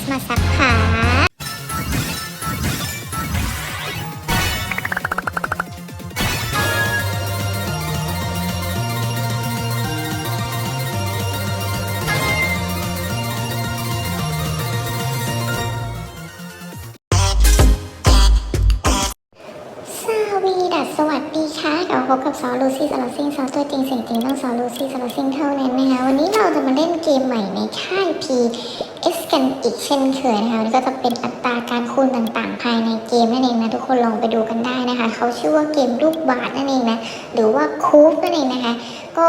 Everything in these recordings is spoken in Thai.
S มาสักขาสวีดัสสวัสดีค่ะกลับมาพบกับซอลูซี่สารซิงซอตัวจริงเสียงจริงต้องซอลูซี่สารซิงเท่านั้นนะคะ วันนี้เราจะมาเล่นเกมใหม่ในค่าย PS กันอีกเช่นเคยนะคะนี่ก็จะเป็นอัตราการคูณต่างๆ ภายในเกมนั่นเองนะทุกคนลองไปดูกันได้นะคะ เขาชื่อว่าเกมลูกบาศก์นั่นเองนะหรือว่าคูฟนั่นเองนะคะ ก็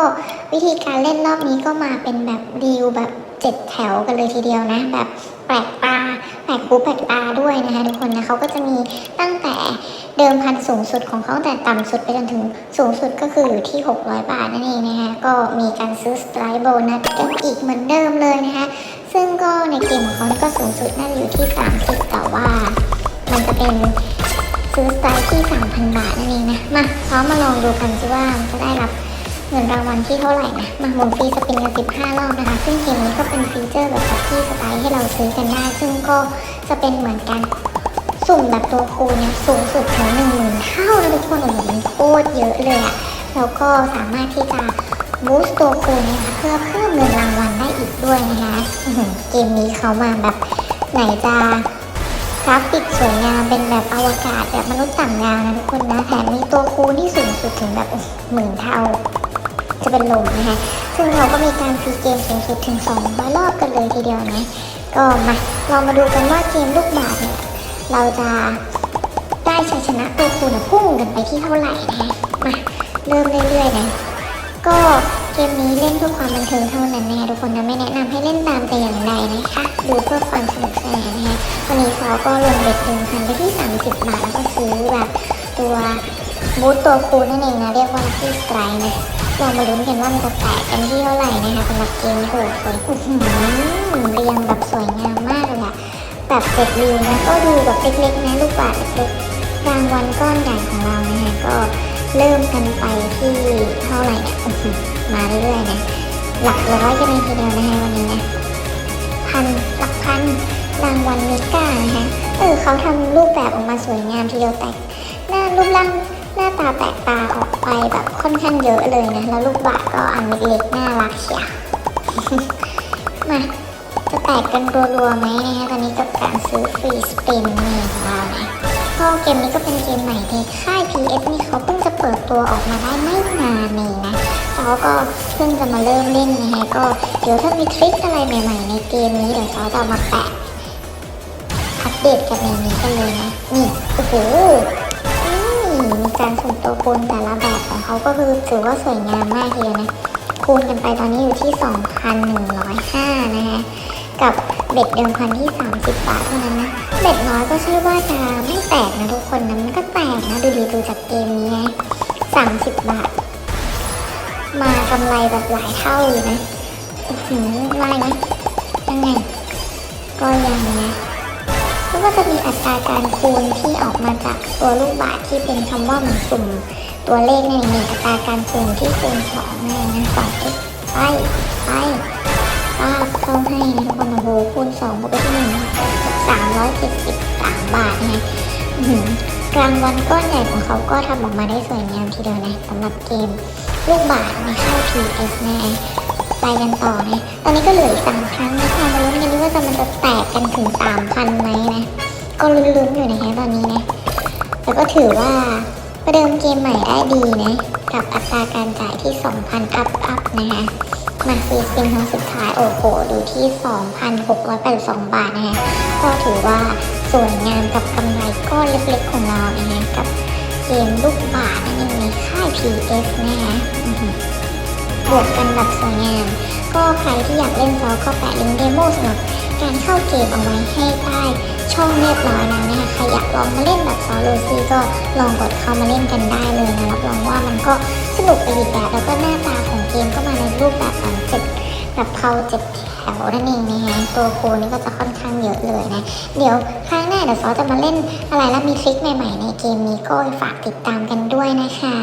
วิธีการเล่นรอบนี้ก็มาเป็นแบบดีลแบบเจ็ดแถวกันเลยทีเดียวนะ แบบแปลกตาแปลกหูแปลกตาด้วยนะคะทุกคนนะเขาก็จะมีตั้งแต่เดิมพันสูงสุดของเขาแต่ต่ำสุดไปจนถึงสูงสุดก็คืออยู่ที่ 600 บาทนั่นเองนะคะก็มีการซื้อสไตร์โบนัสกันอีกเหมือนเดิมเลยนะคะ ซึ่งก็ในเกมของเขานี่ก็สูงสุดน่าจะอยู่ที่ 30 แต่ว่า มันจะเป็นซื้อสไตร์ที่ 3,000 บาทนั่นเองนะ มาพร้อมมาลองดูกันสิว่ามันจะได้รับเงินรางวัลที่เท่าไหร่นะ มาหมุนฟรีสปินกัน 15 รอบนะคะ ซึ่งเกมนี้ก็เป็นฟีเจอร์แบบที่สไตล์ให้เราซื้อกันได้ ซึ่งก็จะเป็นเหมือนการสุ่มแบบตัวคูณเนี่ยสูงสุดถึงหนึ่งหมื่นเท่านะทุกคนโอ้โหมันโคตรเยอะเลยอะแล้วก็สามารถที่จะ บูสต์ตัวคูณนะคะเพื่อเพิ่มเงินรางวัลได้อีกด้วยนะคะเกมนี้เขามาแบบไหนจะกราฟิกสวยงามเป็นแบบอวกาศแบบมนุษย์ต่างดาวนะทุกคนนะแถมมีตัวคูณที่สูงสุดถึงแบบหมื่นเท่าจะเป็นลมนะคะซึ่งเราก็มีการฟรีเกมสูงสุดถึง200รอบกันเลยทีเดียวนะก็มาลองมาดูกันว่าเกมลูกบาศก์เนี่ยเราจะได้ชัยชนะตัวคูณพุ่งกันไปที่เท่าไหร่นะคะมาเริ่มเรื่อยๆนะ ก็เกมนี้เล่นเพื่อความบันเทิงเท่านั้นนะคะทุกคนนะไม่แนะนำให้เล่นตามแต่อย่างใดนะคะ ดูเพื่อความสนุกสนานนะคะวันนี้เขาก็ลงเบ็ดเดิมพันไปที่ 30 บาทแล้วก็ซื้อแบบตัวบูตตัวคูนั่นเองนะเรียกว่าที่สไตร์นะลองมาลุ้นกันว่ามันจะแตกกันที่เท่าไหร่นะคะสำหรับเกมโอ้โหสวยอื้อหือเรียงแบบสวยงามมากเลยอะแบบเสร็จวิวนะก็ดูแบบเล็กๆนะลูกบาศก์เล็กรางวัลก้อนใหญ่ของเรานะคะก็ เริ่มกันไปที่เท่าไหร่เนี่ยมาเรื่อยๆนะหลักร้อยกันเลยทีเดียวนะคะวันนี้นะพันหลักพันรางวัลเมกานะคะเออเขาทำรูปแบบออกมาสวยงามทีเดียวแต่หน้ารูปร่างหน้าตาแตกตาออกไปแบบค่อนข้างเยอะเลยนะ แล้วลูกบาศก็อันเล็กๆน่ารักเชียวมาจะแตกกันรัวๆไหมนะคะตอนนี้กับการซื้อฟรีสปินนี่ของเรานะก็เกมนี้ก็เป็นเกมใหม่ในค่าย PS นี่ ตัวออกมาได้ไม่นานเองนะเขาก็เพิ่งจะมาเริ่มเล่นนะคะก็เดี๋ยวถ้ามีทริคอะไรใหม่ๆ ในเกมนี้เดี๋ยวเขาจะมาแปะอัปเดตกันในนี้กันเลยนะนี่โอ้โหนี่มีการส่งตัวคูณแต่ละแบบของเขาก็คือถือว่าสวยงามมากเลยนะคูณกันไปตอนนี้อยู่ที่ 2,105 นะคะกับเบ็ดเดิมพันที่ 30 บาทเท่านั้นนะ เบ็ดน้อยก็ใช่ว่าจะไม่แตกนะทุกคนนะมันก็ บาท มากำไรแบบหลายเท่าอยู่นะหือได้ไหมยังไง ก็ยังนะแล้วก็จะมีอัตราการคูณที่ออกมาจากตัวลูกบาศก์ที่เป็นคำว่าเหมันสุ่มตัวเลขในหนึ่งอัตราการคูณที่คูณสองนั่นเองนะสอง x ไปไปป้าเข้าให้นะทุกคนโอ้โหคูณสองบวกไปที่หนึ่งสามร้อยเจ็ดสิบสามบาทนะหือ รางวัลก้อนใหญ่ของเขาก็ทำออกมาได้สวยงามทีเดียวนะสำหรับเกมลูกบาศก์ในค่าย PS นะไปกันต่อนะตอนนี้ก็เหลืออีกสามครั้งนะคะมาลุ้นกันดูว่าจะมันจะแตกกันถึงสามพันไหมนะ ก็ลุ้นๆอยู่นะคะตอนนี้นะแล้วก็ถือว่าประเดิมเกมใหม่ได้ดีนะ กับอัตราการจ่ายที่ 2,000 อัพอัพนะคะ มาฟรีสปินครั้งสุดท้ายโอ้โหดูที่ 2,682 บาทนะคะก็ถือว่า สวยงามกับกำไรก้อนเล็กๆของเรานะคะกับเกมลูกบาศนั่นเองในค่าย PS นะคะออหือบวกกันแบบสวยงาม ก็ใครที่อยากเล่นซอก็แปะลิงก์เดโมสำหรับการเข้าเกมเอาไว้ให้ใต้ช่องเรียบร้อยแล้วนะคะใครอยากลองมาเล่นแบบซอโรซีก็ลองกดเข้ามาเล่นกันได้เลยนะรับรองว่ามันก็สนุกไปอีกแบบแล้วก็หน้าตาของเกมก็มาในรูปแบบของเจ็ดแบบเพาเจ็ดแถวนั่นเองนะคะตัวโคนี่ก็จะค่อนข้างเยอะเลยนะ เดี๋ยวครั้งหน้า เดี๋ยวซอจะมาเล่นอะไรแล้วมีทริคใหม่ๆในเกมนี้ก็ฝากติดตามกันด้วยนะคะ